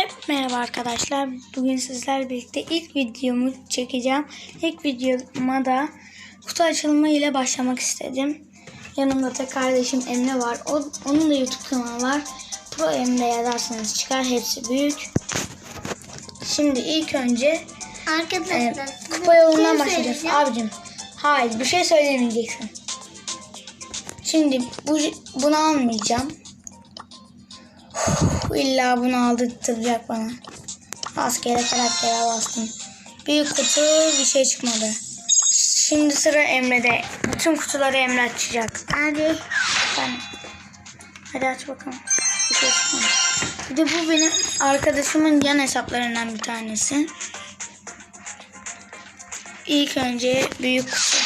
Hep merhaba arkadaşlar. Bugün sizlerle birlikte ilk videomu çekeceğim. İlk videoma da kutu açılımı ile başlamak istedim. Yanımda da kardeşim Emre var. O, onun da YouTube kanalı var. Pro Emre yazarsanız çıkar. Hepsi büyük. Şimdi ilk önce Arkadaşlar e, kupa bir yolundan şey başlayacağız. Abicim hayır bir şey söylemeyeceksin. Şimdi bu, bunu almayacağım. İlla bunu aldırtacak bana. Askere karaktere bastım. Büyük kutu bir şey çıkmadı. Şimdi sıra Emre'de. Bütün kutuları Emre açacak. Abi Ben... Hadi aç bakalım. Bir şey çıkmadı. Bir de bu benim arkadaşımın yan hesaplarından bir tanesi. İlk önce büyük kutu.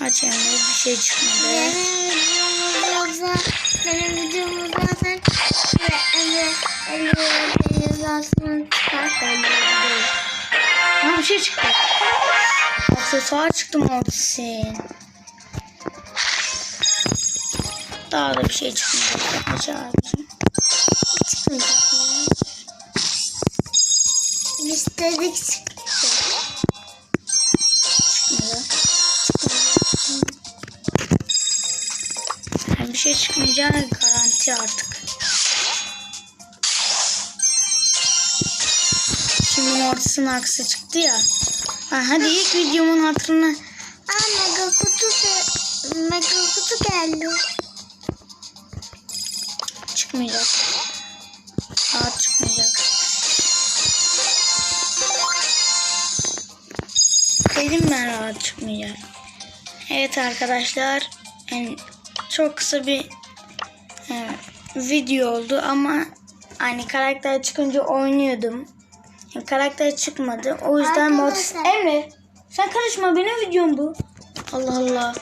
Aç Emre bir şey çıkmadı. Emre yazarsanız çıkar söylüyorum. Ha bir şey çıktı. Aksesuar çıktı Mortis'in. Daha da bir şey. Aç abicim. Çıkmayacak mı? Biz dedik çıktı. Bir şey çıkmayacağı garanti artık. Şimdi Mortis'in aksi çıktı ya. Ha, hadi ilk videomun hatırına Aa mega kutu mega kutu geldi. çıkmayacak. Saat çıkmayacak. Dedim ben rahat çıkmayacak. Evet arkadaşlar. Yani çok kısa bir e, video oldu ama hani karakter çıkınca oynuyordum. Karakter çıkmadı. O yüzden Mortis... Arkadaşlar- Emre sen karışma benim videom bu. Allah Allah.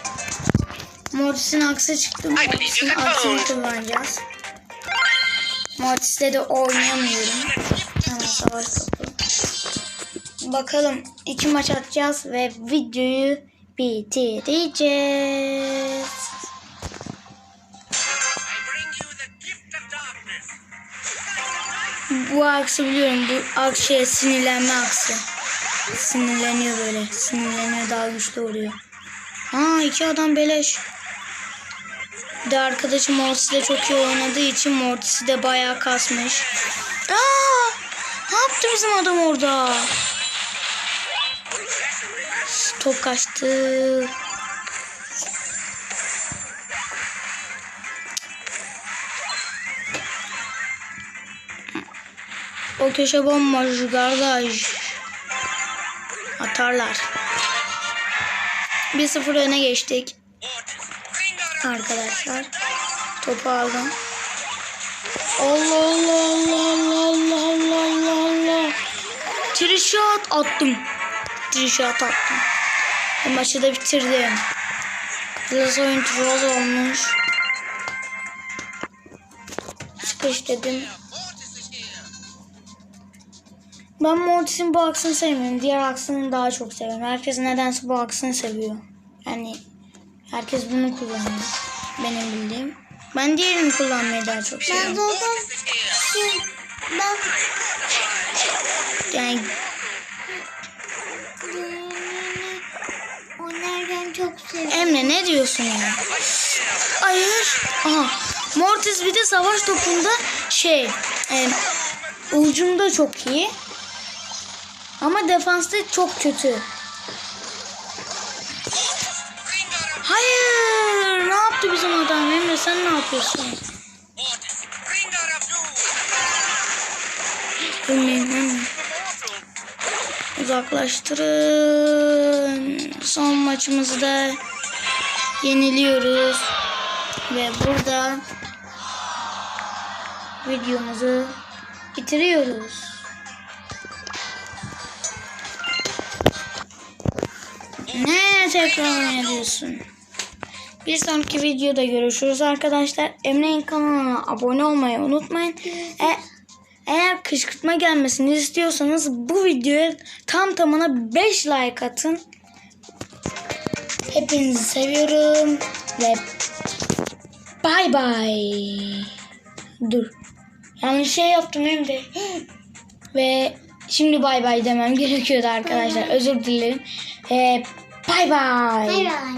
Mortis'in aksi çıktı. Mortis'in aksini kullanacağız. Mortis'le de oynayamıyorum. Hemen savaş topu. Bakalım iki maç atacağız ve videoyu bitireceğiz. Bu aksi biliyorum. Bu aksi sinirlenme aksi. Sinirleniyor böyle. Sinirleniyor daha güçlü oluyor. Aa iki adam beleş. Bir de arkadaşım Mortis de çok iyi oynadığı için Mortis'i de bayağı kasmış. Aa! Ne yaptı bizim adam orada? Top kaçtı. O köşe bomboş gargaj. Atarlar. 1-0 öne geçtik. Arkadaşlar. Topu aldım. Allah Allah Allah Allah Allah Allah Allah Allah. Trişat attım. Trişat attım. Ve maçı da bitirdim. Biraz oyun troll olmuş. Sıkış dedim. Ben Mortis'in bu aksını sevmiyorum. Diğer aksını daha çok seviyorum. Herkes nedense bu aksını seviyor. Yani herkes bunu kullanıyor. Benim bildiğim. Ben diğerini kullanmayı daha çok Ben seviyorum. zaten şey, ben Yani oynarken çok seviyorum. Emre ne diyorsun ya? Hayır. Aha. Mortis bir de savaş topunda şey e, ucunda çok iyi. Ama defansta çok kötü. Hayır. Ne yaptı bizim adam Emre sen ne yapıyorsun? Emre. Uzaklaştırın. Son maçımızı da yeniliyoruz. Ve burada videomuzu bitiriyoruz. Tekrar ediyorsun? Bir sonraki videoda görüşürüz arkadaşlar. Emre'nin kanalına abone olmayı unutmayın. E, eğer kışkırtma gelmesini istiyorsanız bu videoya tam tamına 5 like atın. Hepinizi seviyorum ve bay bay. Dur. Yanlış şey yaptım hem de. Ve şimdi bay bay demem gerekiyordu arkadaşlar. Özür dilerim. Ve bay bay. Bay bay.